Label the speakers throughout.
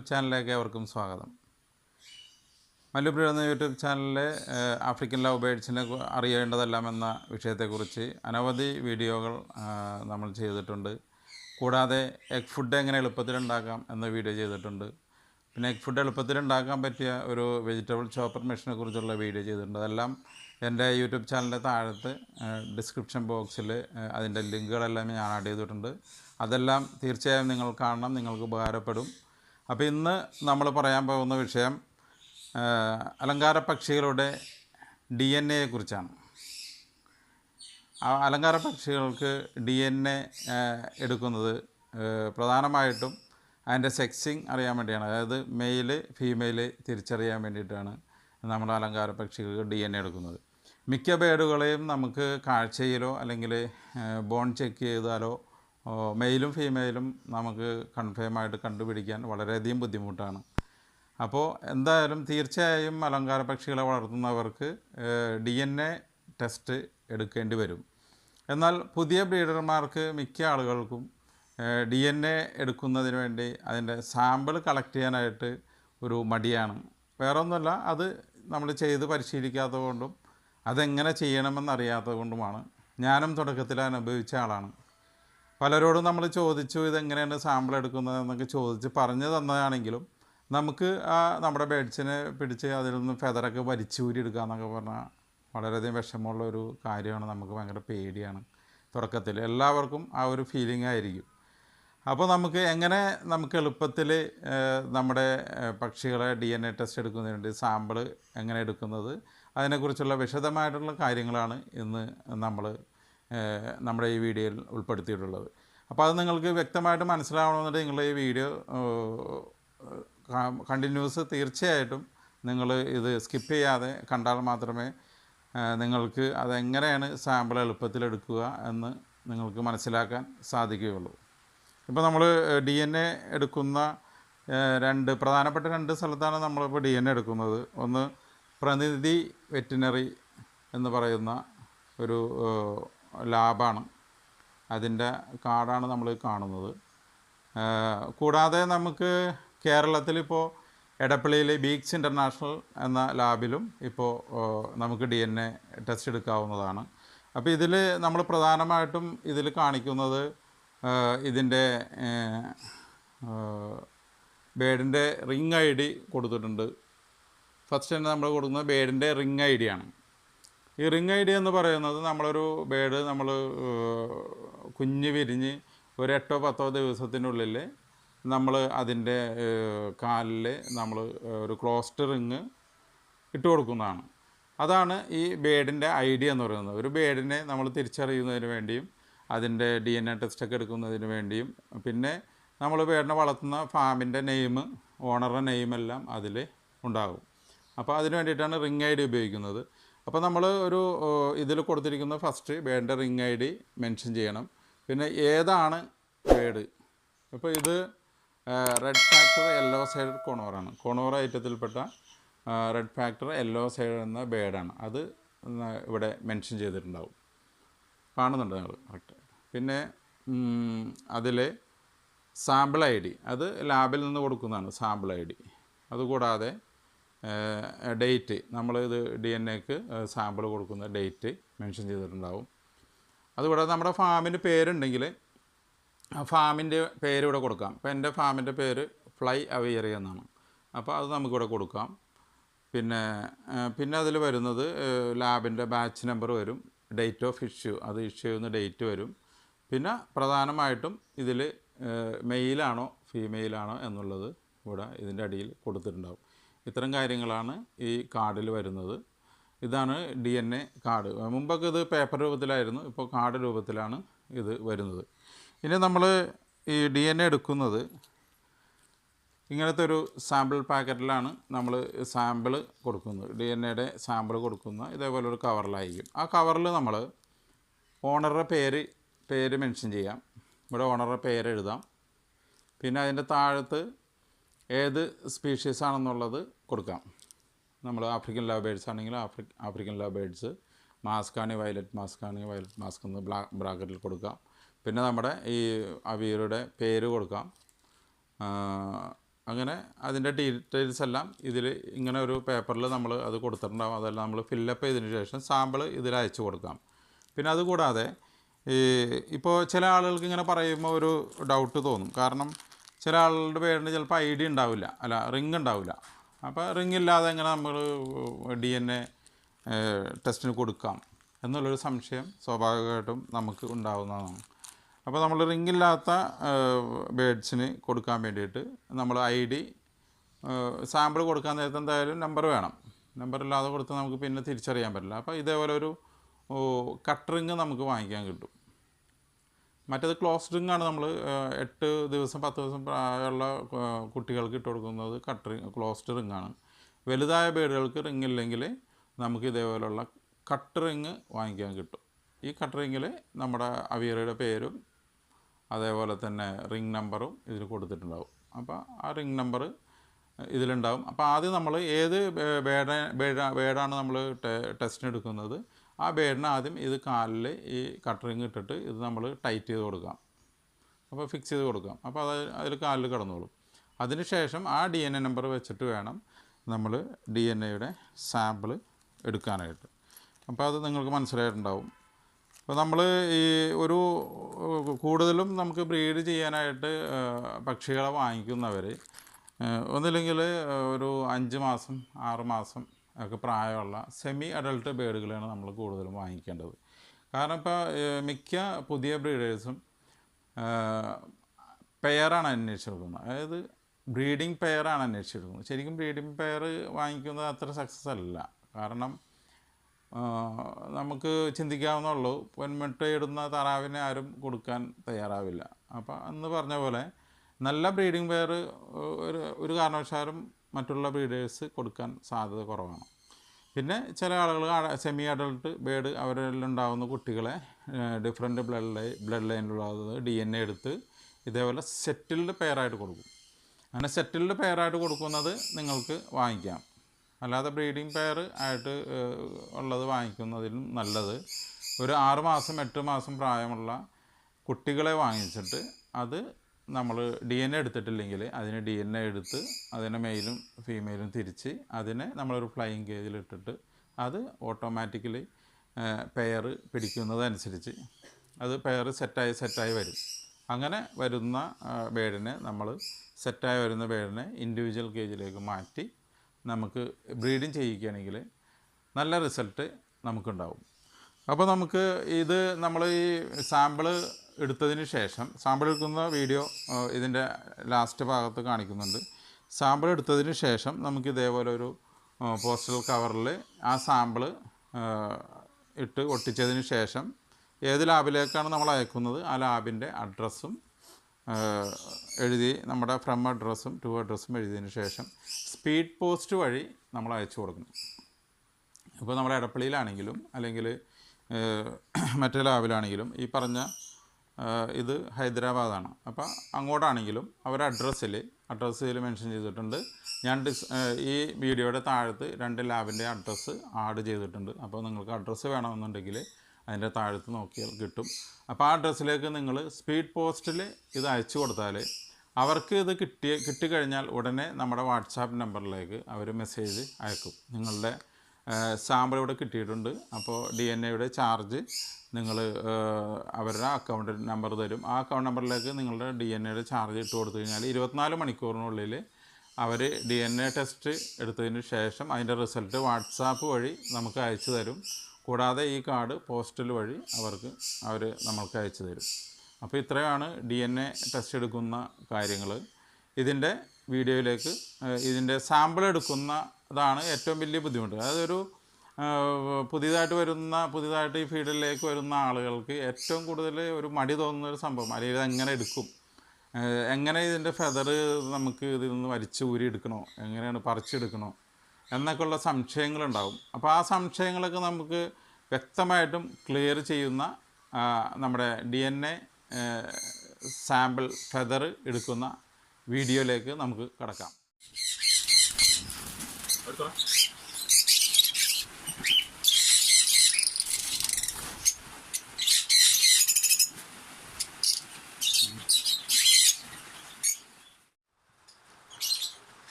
Speaker 1: YouTube ചാനലിലേക്ക് അവർക്കും സ്വാഗതം. മല്ലു ബ്രീഡർ എന്ന യൂട്യൂബ് ചാനലിലെ ആഫ്രിക്കൻ ലവ് ബേഡ്സിനെ അറിയേണ്ടതെല്ലാം എന്ന വിഷയത്തെക്കുറിച്ച് അനവധി വീഡിയോകൾ നമ്മൾ ചെയ്തിട്ടുണ്ട്. കൂടാതെ എഗ് ഫുഡ് എങ്ങനെ എളുപ്പത്തിൽ ഉണ്ടാക്കാം എന്ന വീഡിയോ ചെയ്തിട്ടുണ്ട്. പിന്നെ എഗ് ഫുഡ് എളുപ്പത്തിൽ ഉണ്ടാക്കാൻ പറ്റിയ ഒരു വെജിറ്റബിൾ ചോപ്പർ മെഷീനെ കുറിച്ചുള്ള വീഡിയോ ചെയ്തിട്ടുണ്ട്. അതെല്ലാം എന്റെ യൂട്യൂബ് ചാനലിന്റെ താഴത്ത് ഡിസ്ക്രിപ്ഷൻ ബോക്സിൽ അതിന്റെ ലിങ്കുകളെല്ലാം ഞാൻ ആഡ് ചെയ്തിട്ടുണ്ട്. അതെല്ലാം തീർച്ചയായും നിങ്ങൾ കാണണം നിങ്ങൾക്ക് ഉപകാരപ്പെടും. അപ്പോൾ ഇന്ന് നമ്മൾ പറയാൻ പോകുന്ന വിഷയം അലങ്കാര പക്ഷികളുടെ ഡി എൻ എയെ കുറിച്ചാണ്. അലങ്കാര പക്ഷികൾക്ക് ഡി എൻ എ എടുക്കുന്നത് പ്രധാനമായിട്ടും അതിന്റെ സെക്സിങ് അറിയാൻ വേണ്ടിയാണ്. അതായത് മെയിൽ ഫീമെയിൽ തിരിച്ചറിയാൻ വേണ്ടിയിട്ടാണ് നമ്മൾ അലങ്കാര പക്ഷികൾക്ക് ഡി എൻ എ എടുക്കുന്നത്. മിക്ക ബേഡുകളെയും നമുക്ക് കാഴ്ചയിലോ അല്ലെങ്കിൽ ബോൺ ചെക്ക് ചെയ്താലോ മെയിലും ഫീമെയിലും നമുക്ക് കൺഫേം ആയിട്ട് കണ്ടുപിടിക്കാൻ വളരെയധികം ബുദ്ധിമുട്ടാണ്. അപ്പോൾ എന്തായാലും തീർച്ചയായും അലങ്കാര പക്ഷികളെ വളർത്തുന്നവർക്ക് ഡി എൻ എ ടെസ്റ്റ് എടുക്കേണ്ടി വരും. എന്നാൽ പുതിയ ബ്രീഡർമാർക്ക് മിക്ക ആളുകൾക്കും ഡി എൻ എ എടുക്കുന്നതിന് വേണ്ടി അതിന്റെ സാമ്പിൾ കളക്ട് ചെയ്യാനായിട്ട് ഒരു മടിയാണ്. വേറെ ഒന്നുമല്ല അത് നമ്മൾ ചെയ്ത് പരിശീലിക്കാത്തത് കൊണ്ടും അതെങ്ങനെ ചെയ്യണമെന്നറിയാത്തത് കൊണ്ടുമാണ് ഞാനും തുടക്കത്തിൽ അനുഭവിച്ച ആളാണ്. പലരോടും നമ്മൾ ചോദിച്ചു ഇതെങ്ങനെയാണ് സാമ്പിൾ എടുക്കുന്നത്? എന്നൊക്കെ ചോദിച്ച് പറഞ്ഞു തന്നതാണെങ്കിലും നമുക്ക് ആ നമ്മുടെ ബേഡ്സിനെ പിടിച്ച് അതിൽ നിന്ന് ഫെദറൊക്കെ വലിച്ചൂരി എടുക്കുക എന്നൊക്കെ പറഞ്ഞാൽ വളരെയധികം വിഷമമുള്ള ഒരു കാര്യമാണ്. നമുക്ക് ഭയങ്കര പേടിയാണ് തുടക്കത്തിൽ. എല്ലാവർക്കും ആ ഒരു ഫീലിംഗ് ആയിരിക്കും. അപ്പോൾ നമുക്ക് എങ്ങനെ നമുക്ക് എളുപ്പത്തിൽ നമ്മുടെ പക്ഷികളെ ഡി എൻ എ ടെസ്റ്റ് എടുക്കുന്നതിന് വേണ്ടി സാമ്പിൾ എങ്ങനെ എടുക്കുന്നത്? അതിനെക്കുറിച്ചുള്ള വിശദമായിട്ടുള്ള കാര്യങ്ങളാണ് ഇന്ന് നമ്മൾ നമ്മുടെ ഈ വീഡിയോയിൽ ഉൾപ്പെടുത്തിയിട്ടുള്ളത്. അപ്പോൾ അത് നിങ്ങൾക്ക് വ്യക്തമായിട്ട് മനസ്സിലാവണമെന്നുണ്ടെങ്കിൽ നിങ്ങൾ ഈ വീഡിയോ കണ്ടിന്യൂസ് തീർച്ചയായിട്ടും നിങ്ങൾ ഇത് സ്കിപ്പ് ചെയ്യാതെ കണ്ടാൽ മാത്രമേ നിങ്ങൾക്ക് അതെങ്ങനെയാണ് സാമ്പിൾ എളുപ്പത്തിൽ എടുക്കുക എന്ന് നിങ്ങൾക്ക് മനസ്സിലാക്കാൻ സാധിക്കുകയുള്ളൂ. ഇപ്പോൾ നമ്മൾ ഡി എൻ എ എടുക്കുന്ന രണ്ട് പ്രധാനപ്പെട്ട രണ്ട് സ്ഥലത്താണ് നമ്മളിപ്പോൾ ഡി എൻ എ എടുക്കുന്നത്. ഒന്ന് പ്രതിനിധി വെറ്റിനറി എന്ന് പറയുന്ന ഒരു ലാബാണ്. അതിന്റെ കാർഡാണ് നമ്മൾ കാണുന്നത്. കൂടാതെ നമുക്ക് കേരളത്തിലിപ്പോൾ എടപ്പള്ളിയിലെ ബീക്സ് ഇന്റർനാഷണൽ എന്ന ലാബിലും ഇപ്പോൾ നമുക്ക് ഡി എൻ എ ടെസ്റ്റ് എടുക്കാവുന്നതാണ്. അപ്പോൾ ഇതിൽ നമ്മൾ പ്രധാനമായിട്ടും ഇതിൽ കാണിക്കുന്നത് ഇതിന്റെ ബേഡിന്റെ റിങ് ഐ ഡി കൊടുത്തിട്ടുണ്ട്. ഫസ്റ്റ് തന്നെ നമ്മൾ കൊടുക്കുന്നത് ബേഡിന്റെ റിങ് ഐ ഡി ആണ്. ഈ റിംഗ് ഐ ഡി എന്ന് പറയുന്നത് നമ്മളൊരു ബേഡ് നമ്മൾ കുഞ്ഞ് വിരിഞ്ഞ് ഒരു എട്ടോ പത്തോ ദിവസത്തിനുള്ളിൽ നമ്മൾ അതിന്റെ കാലിൽ നമ്മൾ ഒരു ക്ലോസ്റ്റ് റിങ് ഇട്ട് കൊടുക്കുന്നതാണ്. അതാണ് ഈ ബേഡിന്റെ ഐഡിയ എന്ന് പറയുന്നത്. ഒരു ബേഡിനെ നമ്മൾ തിരിച്ചറിയുന്നതിന് വേണ്ടിയും അതിന്റെ ഡി എൻ എ ടെസ്റ്റൊക്കെ എടുക്കുന്നതിന് വേണ്ടിയും പിന്നെ നമ്മൾ ബേഡിനെ വളർത്തുന്ന ഫാമിന്റെ നെയിം ഓണറുടെ നെയിമെല്ലാം അതിൽ ഉണ്ടാകും. അപ്പോൾ അതിന് വേണ്ടിയിട്ടാണ് റിങ് ഐ ഡി ഉപയോഗിക്കുന്നത്. അപ്പോൾ നമ്മൾ ഒരു ഇതിൽ കൊടുത്തിരിക്കുന്ന ഫസ്റ്റ് ബേഡിന്റെ റിങ് ഐ ഡി മെൻഷൻ ചെയ്യണം. പിന്നെ ഏതാണ് ബേഡ് അപ്പോൾ ഇത് റെഡ് ഫാക്ടർ യെല്ലോ സൈഡ് കൊണോറാണ് കൊണോറ ഐറ്റത്തിൽപ്പെട്ട റെഡ് ഫാക്ടർ യെല്ലോ സൈഡ് എന്ന ബേഡാണ് അത് ഇവിടെ മെൻഷൻ ചെയ്തിട്ടുണ്ടാവും. കാണുന്നുണ്ട് നിങ്ങൾ കറക്റ്റ് പിന്നെ അതിൽ സാമ്പിൾ ഐ ഡി. അത് ലാബിൽ നിന്ന് കൊടുക്കുന്നതാണ് സാമ്പിൾ ഐ ഡി. അതുകൂടാതെ ഡേറ്റ്. നമ്മളിത് ഡി എൻ എക്ക് സാമ്പിൾ കൊടുക്കുന്ന ഡേറ്റ് മെൻഷൻ ചെയ്തിട്ടുണ്ടാവും. അതുകൂടാതെ നമ്മുടെ ഫാമിന് പേരുണ്ടെങ്കിൽ ആ ഫാമിന്റെ പേര് ഇവിടെ കൊടുക്കാം. ഇപ്പോൾ എന്റെ ഫാമിന്റെ പേര് ഫ്ലൈ അവിയറി എന്നാണ്. അപ്പോൾ അത് നമുക്കിവിടെ കൊടുക്കാം. പിന്നെ പിന്നെ അതിൽ വരുന്നത് ലാബിന്റെ ബാച്ച് നമ്പർ വരും ഡേറ്റ് ഓഫ് ഇഷ്യൂ അത് ഇഷ്യൂ ചെയ്യുന്ന ഡേറ്റ് വരും. പിന്നെ പ്രധാനമായിട്ടും ഇതിൽ മെയിലാണോ ഫീമെയിലാണോ എന്നുള്ളത് ഇവിടെ ഇതിന്റെ അടിയിൽ കൊടുത്തിട്ടുണ്ടാവും. ഇത്തരം കാര്യങ്ങളാണ് ഈ കാർഡിൽ വരുന്നത്. ഇതാണ് ഡി എൻ എ കാർഡ്. മുമ്പൊക്കെ ഇത് പേപ്പർ രൂപത്തിലായിരുന്നു ഇപ്പോൾ കാർഡ് രൂപത്തിലാണ് ഇത് വരുന്നത്. ഇനി നമ്മൾ ഈ ഡി എൻ എ എടുക്കുന്നത് ഇങ്ങനത്തെ ഒരു സാമ്പിൾ പാക്കറ്റിലാണ് നമ്മൾ സാമ്പിൾ കൊടുക്കുന്നത്. ഡി എൻ എയുടെ സാമ്പിൾ കൊടുക്കുന്ന ഇതേപോലെ ഒരു കവറിലായിരിക്കും. ആ കവറിൽ നമ്മൾ ഓണറുടെ പേര് പേര് മെൻഷൻ ചെയ്യാം. ഇവിടെ ഓണറുടെ പേര് എഴുതാം. പിന്നെ അതിന്റെ താഴത്ത് ഏത് സ്പീഷീസ് ആണെന്നുള്ളത് കൊടുക്കാം. നമ്മൾ ആഫ്രിക്കൻ ലവ് ബേഡ്സ് ആണെങ്കിൽ ആഫ്രി ആഫ്രിക്കൻ ലവ് ബേഡ്സ് മാസ്ക് ആണെങ്കിൽ വയലറ്റ് മാസ്ക് ആണെങ്കിൽ വയലറ്റ് മാസ്ക് എന്ന് ബ്ലാ ബ്രാക്കറ്റിൽ കൊടുക്കാം. പിന്നെ നമ്മുടെ ഈ അവീരുടെ പേര് കൊടുക്കാം. അങ്ങനെ അതിന്റെ ഡീറ്റെയിൽസ് എല്ലാം ഇതിൽ ഇങ്ങനെ ഒരു പേപ്പറിൽ നമ്മൾ അത് കൊടുത്തിട്ടുണ്ടാവും. അതെല്ലാം നമ്മൾ ഫില്ലപ്പ് ചെയ്തതിന് ശേഷം സാമ്പിൾ ഇതിൽ അയച്ചു കൊടുക്കാം. പിന്നെ അതുകൂടാതെ ഇപ്പോൾ ചില ആളുകൾക്ക് ഇങ്ങനെ പറയുമ്പോൾ ഒരു ഡൗട്ട് തോന്നും. കാരണം ചില ആളുടെ പേരിന് ചിലപ്പോൾ ഐ ഡി ഉണ്ടാവില്ല. അല്ല റിങ് ഉണ്ടാവില്ല. അപ്പോൾ റിങ് ഇല്ലാതെ എങ്ങനെ നമ്മൾ ഡി എൻ എ ടെസ്റ്റിന് കൊടുക്കാം എന്നുള്ളൊരു സംശയം സ്വാഭാവികമായിട്ടും നമുക്ക് ഉണ്ടാവുന്നതാണ്. അപ്പോൾ നമ്മൾ റിങ് ഇല്ലാത്ത ബേഡ്സിന് കൊടുക്കാൻ വേണ്ടിയിട്ട് നമ്മൾ ഐ ഡി സാമ്പിൾ കൊടുക്കാൻ നേരത്തെ എന്തായാലും നമ്പർ വേണം. നമ്പർ ഇല്ലാതെ കൊടുത്ത് നമുക്ക് പിന്നെ തിരിച്ചറിയാൻ പറ്റില്ല. അപ്പോൾ ഇതേപോലെ ഒരു കട്ട് റിങ് നമുക്ക് വാങ്ങിക്കാൻ കിട്ടും. മറ്റേത് ക്ലോസ് റിംഗ് ആണ് നമ്മൾ എട്ട് ദിവസം പത്ത് ദിവസം പ്രായമുള്ള കുട്ടികൾക്ക് ഇട്ട് കൊടുക്കുന്നത് കട്ട് റിങ് ക്ലോസ്ഡ് റിംഗ് ആണ് വലുതായ ബേഡുകൾക്ക് റിങ് ഇല്ലെങ്കിൽ നമുക്ക് ഇതേപോലുള്ള കട്ട് റിങ് വാങ്ങിക്കാൻ കിട്ടും. ഈ കട്ട് റിങ്ങിൽ നമ്മുടെ അവിയറയുടെ പേരും അതേപോലെ തന്നെ റിംഗ് നമ്പറും ഇതിൽ കൊടുത്തിട്ടുണ്ടാവും. അപ്പോൾ ആ റിംഗ് നമ്പർ ഇതിലുണ്ടാവും. അപ്പോൾ ആദ്യം നമ്മൾ ഏത് ബേഡ ബേഡ ബേഡാണ് നമ്മൾ ടെസ്റ്റിന് എടുക്കുന്നത് ആ ബേഡിന് ആദ്യം ഇത് കാലിൽ ഈ കട്ടറിങ് ഇട്ടിട്ട് ഇത് നമ്മൾ ടൈറ്റ് ചെയ്ത് കൊടുക്കാം. അപ്പോൾ ഫിക്സ് ചെയ്ത് കൊടുക്കാം. അപ്പോൾ അത് അതിൽ കാലിൽ കിടന്നോളും. അതിനുശേഷം ആ ഡി എൻ എ നമ്പർ വെച്ചിട്ട് വേണം നമ്മൾ ഡി എൻ എയുടെ സാമ്പിൾ എടുക്കാനായിട്ട്. അപ്പോൾ അത് നിങ്ങൾക്ക് മനസ്സിലായിട്ടുണ്ടാവും. അപ്പോൾ നമ്മൾ ഈ ഒരു കൂടുതലും നമുക്ക് ബ്രീഡ് ചെയ്യാനായിട്ട് പക്ഷികളെ വാങ്ങിക്കുന്നവർ ഒന്നില്ലെങ്കിൽ ഒരു അഞ്ച് മാസം ആറ് മാസം ഒക്കെ പ്രായമുള്ള സെമി അഡൾട്ട് ബേഡുകളാണ് നമ്മൾ കൂടുതലും വാങ്ങിക്കേണ്ടത്. കാരണം ഇപ്പോൾ മിക്ക പുതിയ ബ്രീഡേഴ്സും പെയറാണ് അന്വേഷിച്ചെടുക്കുന്നത്. അതായത് ബ്രീഡിംഗ് പെയറാണ് അന്വേഷിച്ചെടുക്കുന്നത്. ശരിക്കും ബ്രീഡിംഗ് പെയർ വാങ്ങിക്കുന്നത് അത്ര സക്സസ് അല്ല. കാരണം നമുക്ക് ചിന്തിക്കാവുന്നുള്ളൂ പൊന്മുട്ടയിടുന്ന താറാവിനെ ആരും കൊടുക്കാൻ തയ്യാറാവില്ല. അപ്പോൾ അന്ന് പറഞ്ഞ പോലെ നല്ല ബ്രീഡിംഗ് പെയർ ഒരു ഒരു കാരണവശാലും മറ്റുള്ള ബ്രീഡേഴ്സ് കൊടുക്കാൻ സാധ്യത കുറവാണ്. പിന്നെ ചില ആളുകൾ സെമി അഡൾട്ട് ബേഡ് അവരിലുണ്ടാകുന്ന കുട്ടികളെ ഡിഫറെന്റ് ബ്ലഡ് ലൈ ബ്ലഡ് ലൈനിലുള്ളത് ഡി എൻ എ എടുത്ത് ഇതേപോലെ സെറ്റിൽഡ് പെയറായിട്ട് കൊടുക്കും. അങ്ങനെ സെറ്റിൽഡ് പെയറായിട്ട് കൊടുക്കുന്നത് നിങ്ങൾക്ക് വാങ്ങിക്കാം. അല്ലാതെ ബ്രീഡിംഗ് പെയർ ആയിട്ട് ഉള്ളത് വാങ്ങിക്കുന്നതിലും നല്ലത് ഒരു ആറ് മാസം എട്ട് മാസം പ്രായമുള്ള കുട്ടികളെ വാങ്ങിച്ചിട്ട് അത് നമ്മൾ ഡി എൻ എ എടുത്തിട്ടില്ലെങ്കിൽ അതിന് ഡി എൻ എ എടുത്ത് അതിനെ മെയിലും ഫീമെയിലും തിരിച്ച് അതിനെ നമ്മളൊരു ഫ്ലൈയിങ് കേജിൽ ഇട്ടിട്ട് അത് ഓട്ടോമാറ്റിക്കലി പെയർ പിടിക്കുന്നതനുസരിച്ച് അത് പെയർ സെറ്റായി സെറ്റായി വരും. അങ്ങനെ വരുന്ന ബേഡിനെ നമ്മൾ സെറ്റായി വരുന്ന ബേഡിനെ ഇൻഡിവിജ്വൽ കേജിലേക്ക് മാറ്റി നമുക്ക് ബ്രീഡിങ് ചെയ്യിക്കുകയാണെങ്കിൽ നല്ല റിസൾട്ട് നമുക്കുണ്ടാവും. അപ്പോൾ നമുക്ക് ഇത് നമ്മൾ ഈ സാമ്പിൾ എടുത്തതിന് ശേഷം സാമ്പിൾ എടുക്കുന്ന വീഡിയോ ഇതിന്റെ ലാസ്റ്റ് ഭാഗത്ത് കാണിക്കുന്നുണ്ട്. സാമ്പിൾ എടുത്തതിന് ശേഷം നമുക്ക് ഇതേപോലെ ഒരു പോസ്റ്റൽ കവറിൽ ആ സാമ്പിൾ ഇട്ട് ഒട്ടിച്ചതിന് ശേഷം ഏത് ലാബിലേക്കാണ് നമ്മൾ അയക്കുന്നത്? ആ ലാബിന്റെ അഡ്രസ്സും എഴുതി നമ്മുടെ ഫ്രം അഡ്രസ്സും ടു അഡ്രസ്സും എഴുതിയതിന് ശേഷം സ്പീഡ് പോസ്റ്റ് വഴി നമ്മൾ അയച്ചു കൊടുക്കണം ഇപ്പോൾ നമ്മുടെ ഇടപ്പള്ളിയിലാണെങ്കിലും അല്ലെങ്കിൽ മറ്റേ ലാബിലാണെങ്കിലും ഈ പറഞ്ഞ ഇത് ഹൈദരാബാദാണ്. അപ്പോൾ അങ്ങോട്ടാണെങ്കിലും അവരുടെ അഡ്രസ്സിൽ അഡ്രസ്സ് ഇതിൽ മെൻഷൻ ചെയ്തിട്ടുണ്ട്. ഞാൻ ഡിസ് ഈ വീഡിയോയുടെ താഴത്ത് രണ്ട് ലാബിന്റെ അഡ്രസ്സ് ആഡ് ചെയ്തിട്ടുണ്ട്. അപ്പോൾ നിങ്ങൾക്ക് അഡ്രസ്സ് വേണമെന്നുണ്ടെങ്കിൽ അതിന്റെ താഴത്ത് നോക്കിയാൽ കിട്ടും. അപ്പോൾ ആ അഡ്രസ്സിലേക്ക് നിങ്ങൾ സ്പീഡ് പോസ്റ്റിൽ ഇത് അയച്ചു കൊടുത്താൽ അവർക്ക് ഇത് കിട്ടിയ കിട്ടിക്കഴിഞ്ഞാൽ ഉടനെ നമ്മുടെ വാട്സാപ്പ് നമ്പറിലേക്ക് അവർ മെസ്സേജ് അയക്കും. നിങ്ങളുടെ സാമ്പിൾ ഇവിടെ കിട്ടിയിട്ടുണ്ട്. അപ്പോൾ ഡി എൻ എയുടെ ചാർജ് നിങ്ങൾ അവരുടെ അക്കൗണ്ട് നമ്പർ തരും. ആ അക്കൗണ്ട് നമ്പറിലേക്ക് നിങ്ങളുടെ ഡി എൻ എയുടെ ചാർജ് ഇട്ട് കൊടുത്തു കഴിഞ്ഞാൽ ഇരുപത്തിനാല് മണിക്കൂറിനുള്ളിൽ അവർ ഡി എൻ എ ടെസ്റ്റ് എടുത്തതിന് ശേഷം അതിന്റെ റിസൾട്ട് വാട്സാപ്പ് വഴി നമുക്ക് അയച്ചു തരും. കൂടാതെ ഈ കാർഡ് പോസ്റ്റൽ വഴി അവർക്ക് അവർ നമ്മൾക്ക് അയച്ചു തരും. അപ്പോൾ ഇത്രയാണ് ഡി എൻ എ ടെസ്റ്റ് എടുക്കുന്ന കാര്യങ്ങൾ ഇതിന്റെ വീഡിയോയിലേക്ക് ഇതിന്റെ സാമ്പിൾ എടുക്കുന്നതാണ് ഏറ്റവും വലിയ ബുദ്ധിമുട്ട്. അതൊരു പുതിയതായിട്ട് വരുന്ന പുതിയതായിട്ട് ഈ ഫീൽഡിലേക്ക് വരുന്ന ആളുകൾക്ക് ഏറ്റവും കൂടുതൽ ഒരു മടി തോന്നുന്ന ഒരു സംഭവം. അല്ലെങ്കിൽ ഇത് എങ്ങനെ എടുക്കും എങ്ങനെ ഇതിന്റെ ഫെദർ നമുക്ക് ഇതിൽ നിന്ന് വലിച്ചു ഊരി എടുക്കണോ? എങ്ങനെയാണ് പറിച്ചെടുക്കണോ? എന്നൊക്കെയുള്ള സംശയങ്ങളുണ്ടാവും. അപ്പോൾ ആ സംശയങ്ങളൊക്കെ നമുക്ക് വ്യക്തമായിട്ടും ക്ലിയർ ചെയ്യുന്ന നമ്മുടെ D N A sample feather എടുക്കുന്ന വീഡിയോയിലേക്ക് നമുക്ക് കടക്കാം.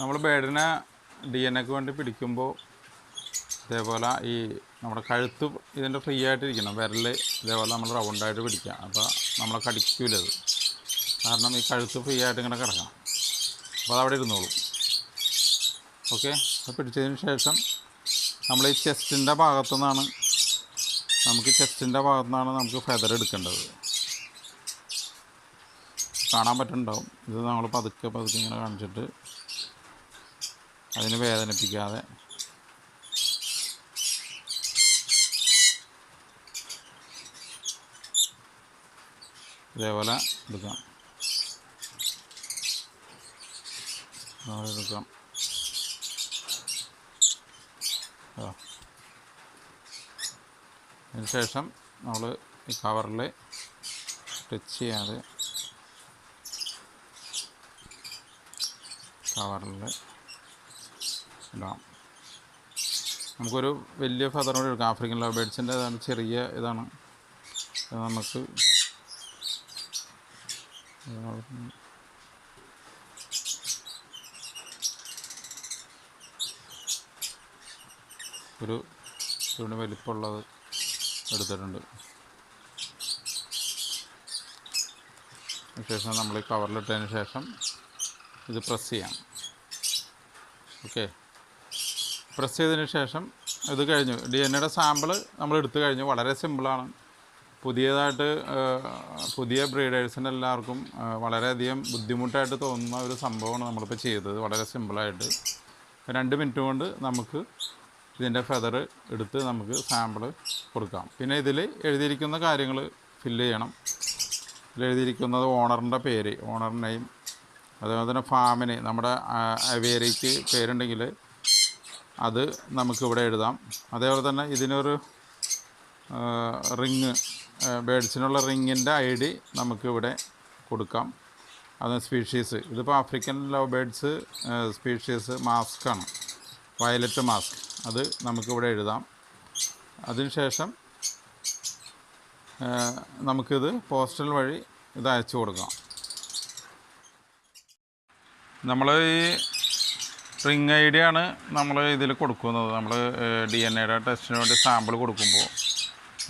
Speaker 1: നമ്മൾ ബേഡിനെ ഡി എൻ എക്ക് വേണ്ടി പിടിക്കുമ്പോൾ ഇതേപോലെ ഈ നമ്മുടെ കഴുത്ത് ഇതിന്റെ ഫ്രീ ആയിട്ടിരിക്കണം. വിരൽ ഇതേപോലെ നമ്മൾ റൗണ്ടായിട്ട് പിടിക്കുക അപ്പോൾ നമ്മളെ കടിക്കൂലത്. കാരണം ഈ കഴുത്ത് ഫ്രീ ആയിട്ട് ഇങ്ങനെ കിടക്കണം. അപ്പോൾ അതവിടെ ഇരുന്നോളും. ഓക്കെ അത് പിടിച്ചതിന് ശേഷം നമ്മൾ ഈ ചെസ്റ്റിന്റെ ഭാഗത്തു നിന്നാണ് നമുക്ക് ചെസ്റ്റിന്റെ ഭാഗത്തു നിന്നാണ് നമുക്ക് ഫെദർ എടുക്കേണ്ടത്. കാണാൻ പറ്റുന്നുണ്ടാവും. ഇത് നമ്മൾ പതുക്കെ പതുക്കെ ഇങ്ങനെ കാണിച്ചിട്ട് അതിന് വേദനിപ്പിക്കാതെ. ഇതേപോലെ എടുക്കാം. എടുക്കാം. ആ. അതിന് ശേഷം നമ്മൾ ഈ കവറിൽ ടച്ച് ചെയ്യാതെ കവറിൽ ഇടാം. നമുക്കൊരു വലിയ ഫെദർ കൂടി എടുക്കാം. ആഫ്രിക്കൻ ലവ് ബേഡ്സിന്റെ ഇതാണ് ചെറിയ ഇതാണ്. ഇത് നമുക്ക് ഒരു തുണി വലിപ്പമുള്ളത് എടുത്തിട്ടുണ്ട്. ശേഷം നമ്മൾ ഈ കവറിലിട്ടതിന് ശേഷം ഇത് പ്രസ് ചെയ്യാം. ഓക്കെ പ്രസ് ചെയ്തതിന് ശേഷം ഇത് കഴിഞ്ഞു. ഡി എൻ എയുടെ സാമ്പിൾ നമ്മൾ എടുത്തു കഴിഞ്ഞു. വളരെ സിമ്പിളാണ് പുതിയതായിട്ട് പുതിയ ബ്രീഡേഴ്സിന് എല്ലാവർക്കും വളരെയധികം ബുദ്ധിമുട്ടായിട്ട് തോന്നുന്ന ഒരു സംഭവമാണ് നമ്മളിപ്പോൾ ചെയ്തത്. വളരെ സിമ്പിളായിട്ട് രണ്ട് മിനിറ്റ് കൊണ്ട് നമുക്ക് ഇതിന്റെ ഫെദർ എടുത്ത് നമുക്ക് സാമ്പിൾ കൊടുക്കാം. പിന്നെ ഇതിൽ എഴുതിയിരിക്കുന്ന കാര്യങ്ങൾ ഫില്ല് ചെയ്യണം. ഇതിൽ എഴുതിയിരിക്കുന്നത് ഓണറിന്റെ പേര് ഓണർ നെയിം അതേപോലെ തന്നെ ഫാമിന് നമ്മുടെ അവേരിക്ക് പേരുണ്ടെങ്കിൽ അത് നമുക്കിവിടെ എഴുതാം. അതേപോലെ തന്നെ ഇതിനൊരു റിങ് ബേഡ്സിനുള്ള റിങ്ങിന്റെ ഐ ഡി നമുക്കിവിടെ കൊടുക്കാം. അത് സ്പീഷീസ് ഇതിപ്പോൾ ആഫ്രിക്കൻ ലവ് ബേഡ്സ് സ്പീഷീസ് മാസ്കാണ് വയലറ്റ് മാസ്ക് അത് നമുക്കിവിടെ എഴുതാം. അതിനുശേഷം നമുക്കിത് പോസ്റ്റൽ വഴി ഇത് അയച്ചു കൊടുക്കാം. നമ്മൾ ഈ റിങ് ഐ ഡി ആണ് നമ്മൾ ഇതിൽ കൊടുക്കുന്നത്. നമ്മൾ ഡി എൻ എയുടെ ടെസ്റ്റിന് വേണ്ടി സാമ്പിൾ കൊടുക്കുമ്പോൾ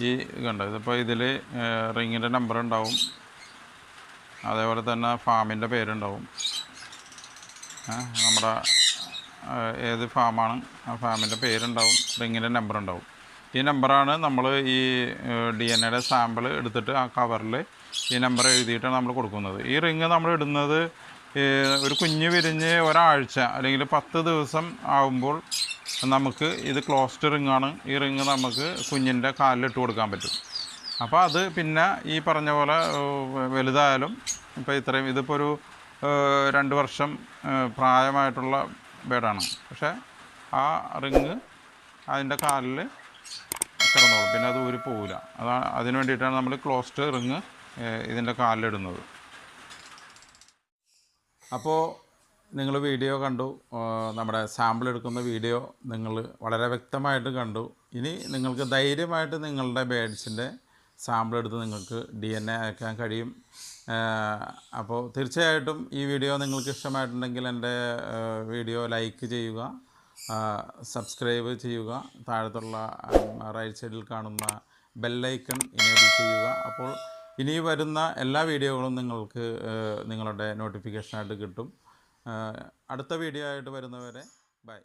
Speaker 1: ഈ കണ്ട ഇതിപ്പോൾ ഇതിൽ റിങ്ങിന്റെ നമ്പർ ഉണ്ടാവും. അതേപോലെ തന്നെ ഫാമിന്റെ പേരുണ്ടാവും. നമ്മുടെ ഏത് ഫാമാണ്? ആ ഫാമിന്റെ പേരുണ്ടാവും. റിങ്ങിന്റെ നമ്പർ ഉണ്ടാവും ഈ നമ്പറാണ് നമ്മൾ ഈ ഡി എൻ എയുടെ സാമ്പിൾ എടുത്തിട്ട് ആ കവറിൽ ഈ നമ്പർ എഴുതിയിട്ടാണ് നമ്മൾ കൊടുക്കുന്നത്. ഈ റിങ് നമ്മൾ ഇടുന്നത് ഒരു കുഞ്ഞ് വിരിഞ്ഞ് ഒരാഴ്ച അല്ലെങ്കിൽ പത്ത് ദിവസം ആകുമ്പോൾ നമുക്ക് ഇത് ക്ലോസ്ഡ് റിങ്ങാണ്. ഈ റിങ് നമുക്ക് കുഞ്ഞിന്റെ കാലിലിട്ട് കൊടുക്കാൻ പറ്റും. അപ്പോൾ അത് പിന്നെ ഈ പറഞ്ഞ പോലെ വലുതായാലും ഇപ്പോൾ ഇത്രയും ഇതിപ്പോൾ ഒരു രണ്ട് വർഷം പ്രായമായിട്ടുള്ള ബേഡാണ്. പക്ഷേ ആ റിങ് അതിന്റെ കാലിൽ കിടന്നോളും. പിന്നെ അത് ഊരി പോവില്ല. അതാണ് അതിന് വേണ്ടിയിട്ടാണ് നമ്മൾ ക്ലോസ്ഡ് റിങ് ഇതിന്റെ കാലിലിടുന്നത്. അപ്പോൾ നിങ്ങൾ വീഡിയോ കണ്ടു. നമ്മുടെ സാമ്പിൾ എടുക്കുന്ന വീഡിയോ നിങ്ങൾ വളരെ വ്യക്തമായിട്ട് കണ്ടു. ഇനി നിങ്ങൾക്ക് ധൈര്യമായിട്ട് നിങ്ങളുടെ ബേഡ്സിന്റെ സാമ്പിൾ എടുത്ത് നിങ്ങൾക്ക് ഡി എൻ എ അയക്കാൻ കഴിയും. അപ്പോൾ തീർച്ചയായിട്ടും ഈ വീഡിയോ നിങ്ങൾക്ക് ഇഷ്ടമായിട്ടുണ്ടെങ്കിൽ എന്റെ വീഡിയോ ലൈക്ക് ചെയ്യുക സബ്സ്ക്രൈബ് ചെയ്യുക താഴത്തുള്ള റൈറ്റ് സൈഡിൽ കാണുന്ന ബെല്ലൈക്കൺ ഇനേബിൾ ചെയ്യുക. അപ്പോൾ ഇനി വരുന്ന എല്ലാ വീഡിയോകളും നിങ്ങൾക്ക് നിങ്ങളുടെ നോട്ടിഫിക്കേഷനായിട്ട് കിട്ടും. അടുത്ത വീഡിയോ ആയിട്ട് വരുന്നവരെ ബൈ